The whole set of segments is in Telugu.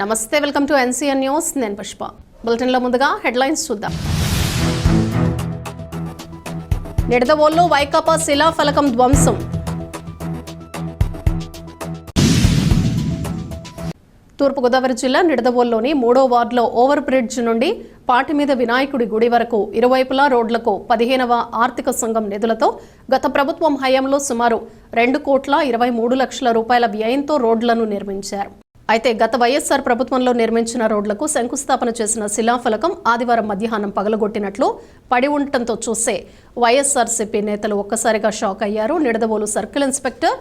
నమస్తే వెల్కమ్ టు ఎన్సీఎన్ న్యూస్. నేను పుష్ప. బులెటిన్లో ముందుగా హెడ్లైన్స్ చూద్దాం. నిడదవోల్లో వైకాపా శిలాఫలకం ధ్వంసం. తూర్పుగోదావరి జిల్లా నిడదవోల్లోని మూడో వార్డులో ఓవర్ బ్రిడ్జ్ నుండి పాటి మీద వినాయకుడి గుడి వరకు ఇరువైపులా రోడ్లకు పదిహేనవ ఆర్థిక సంఘం నిధులతో గత ప్రభుత్వం హయాంలో సుమారు రెండు కోట్ల ఇరవై మూడు లక్షల రూపాయల వ్యయంతో రోడ్లను నిర్మించారు. అయితే గత వైఎస్ఆర్ ప్రభుత్వంలో నిర్మించిన రోడ్లకు శంకుస్థాపన చేసిన శిలాఫలకం ఆదివారం మధ్యాహ్నం పగలగొట్టినట్లు పడి ఉండటంతో చూసే వైఎస్ఆర్సీపీ నేతలు ఒక్కసారిగా షాక్ అయ్యారు. నిడదవోలు సర్కిల్ ఇన్స్పెక్టర్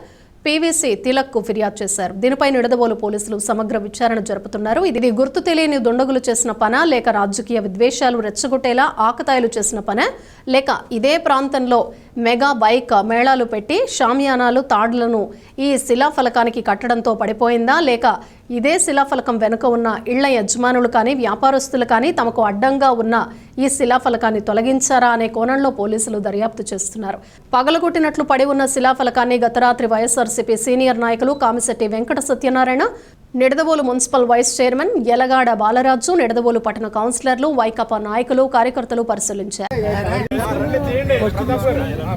పీవీసీ తిలక్కు ఫిర్యాదు చేశారు. దీనిపై నిడదవోలు పోలీసులు సమగ్ర విచారణ జరుపుతున్నారు. ఇది గుర్తు తెలియని దుండగులు చేసిన పన లేక రాజకీయ విద్వేషాలు రెచ్చగొట్టేలా ఆకతాయిలు చేసిన పన లేక ఇదే ప్రాంతంలో మెగా బైక్ మేళాలు పెట్టి షామియానాలు తాడులను ఈ శిలాఫలకానికి కట్టడంతో పడిపోయిందా? లేక ఇదే శిలాఫలకం వెనుక ఉన్న ఇళ్ళ యజమానులు కానీ వ్యాపారస్తులు కానీ తమకు అడ్డంగా ఉన్న ఈ శిలాఫలకాన్ని తొలగించారా అనే కోణంలో పోలీసులు దర్యాప్తు చేస్తున్నారు. పగలగొట్టినట్లు పడి ఉన్న శిలాఫలకాన్ని గతరాత్రి వైఎస్ఆర్సీపీ సీనియర్ నాయకులు Kamisetti Venkata Satyanarayana Nidadavolu municipal vice chairman Elagada Balaraju Nidadavolu పట్టణ కౌన్సిలర్లు వైకాపా నాయకులు కార్యకర్తలు పరిశీలించారు.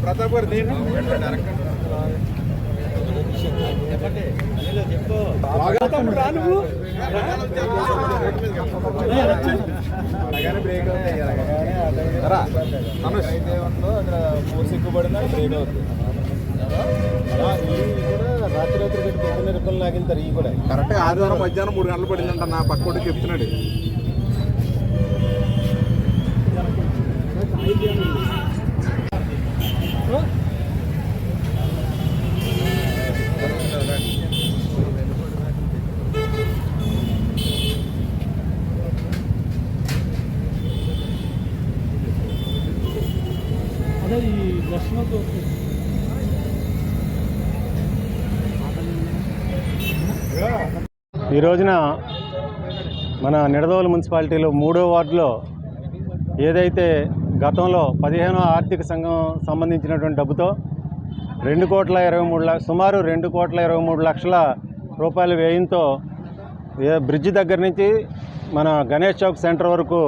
ప్రతాప్ బ్రేక్ అవుతుంది రాత్రి రాత్రి పెట్టి పొద్దున్న రిబ్బన్ ఈ కూడా. కరెక్ట్గా ఆదివారం మధ్యాహ్నం మూడు గంటలు పడిందంట నా పక్కోటి చెప్తున్నాడు అదే ఈ వర్షంతో ఈ రోజున మన నిడదవోలు మున్సిపాలిటీలో మూడో వార్డులో ఏదైతే గతంలో పదిహేనో ఆర్థిక సంఘం సంబంధించినటువంటి డబ్బుతో రెండు కోట్ల ఇరవై మూడు లక్ష సుమారు రెండు కోట్ల ఇరవై మూడు లక్షల రూపాయల వ్యయంతో బ్రిడ్జ్ దగ్గర నుంచి మన గణేష్ చౌక్ సెంటర్ వరకు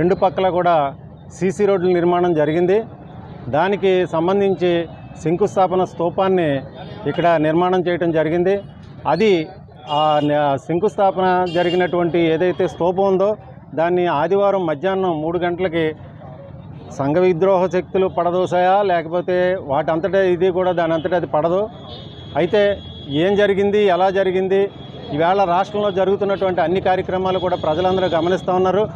రెండు పక్కల కూడా సీసీ రోడ్ల నిర్మాణం జరిగింది. దానికి సంబంధించి శంకుస్థాపన స్తూపాన్ని ఇక్కడ నిర్మాణం చేయడం జరిగింది. అది శంకుస్థాపన జరిగినటువంటి ఏదైతే స్తూపం ఉందో దాన్ని ఆదివారం మధ్యాహ్నం మూడు గంటలకి సంఘ విద్రోహ శక్తులు పడదోసాయా? లేకపోతే వాటి ఇది కూడా దాని అంతటా అది పడదు. అయితే ఏం జరిగింది? ఎలా జరిగింది? ఈవేళ రాష్ట్రంలో జరుగుతున్నటువంటి అన్ని కార్యక్రమాలు కూడా ప్రజలందరూ గమనిస్తూ ఉన్నారు.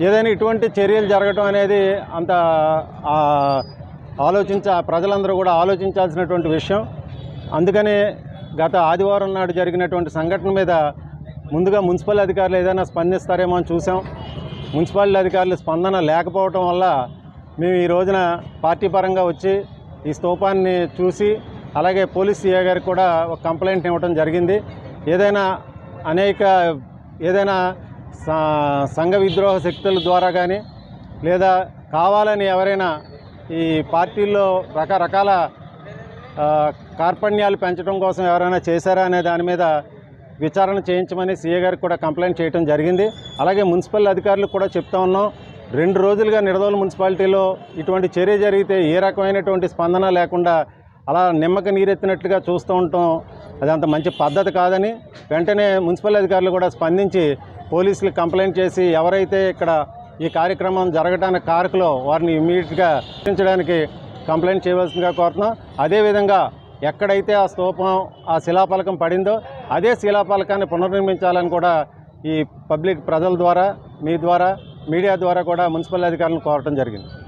ఏదైనా ఇటువంటి చర్యలు జరగటం అనేది అంత ఆలోచించ ప్రజలందరూ కూడా ఆలోచించాల్సినటువంటి విషయం. అందుకనే గత ఆదివారం నాడు జరిగినటువంటి సంఘటన మీద ముందుగా మున్సిపల్ అధికారులు ఏదైనా స్పందిస్తారేమో అని చూసాం మున్సిపాలిటీ అధికారులు స్పందన లేకపోవటం వల్ల మేము ఈ రోజున పార్టీ పరంగా వచ్చి ఈ స్తూపాన్ని చూసి అలాగే పోలీస్ సీఏ గారికి కూడా ఒక కంప్లైంట్ ఇవ్వడం జరిగింది. ఏదైనా అనేక ఏదైనా సంఘ విద్రోహ శక్తుల ద్వారా కానీ లేదా కావాలని ఎవరైనా ఈ పార్టీల్లో రకరకాల కార్పణ్యాలు పెంచడం కోసం ఎవరైనా చేశారా అనే దాని మీద విచారణ చేయించమని సీఏ గారికి కూడా కంప్లైంట్ చేయడం జరిగింది. అలాగే మున్సిపల్ అధికారులకు కూడా చెప్తా ఉన్నాం రెండు రోజులుగా నిడదోలు మున్సిపాలిటీలో ఇటువంటి చర్య జరిగితే ఏ రకమైనటువంటి స్పందన లేకుండా అలా నిమ్మక నీరెత్తినట్లుగా చూస్తూ ఉంటాం. అది అంత మంచి పద్ధతి కాదని వెంటనే మున్సిపల్ అధికారులు కూడా స్పందించి పోలీసులకు కంప్లైంట్ చేసి ఎవరైతే ఇక్కడ ఈ కార్యక్రమం జరగడానికి కారకులో వారిని ఇమీడియట్గా గుర్తించడానికి కంప్లైంట్ చేయవలసిందిగా కోరుతున్నాం. అదేవిధంగా ఎక్కడైతే ఆ స్తూపం ఆ శిలాఫలకం పడిందో అదే శిలాఫలకాన్ని పునర్నిర్మించాలని కూడా ఈ పబ్లిక్ ప్రజల ద్వారా మీ ద్వారా మీడియా ద్వారా కూడా మున్సిపల్ అధికారులను కోరటం జరిగింది.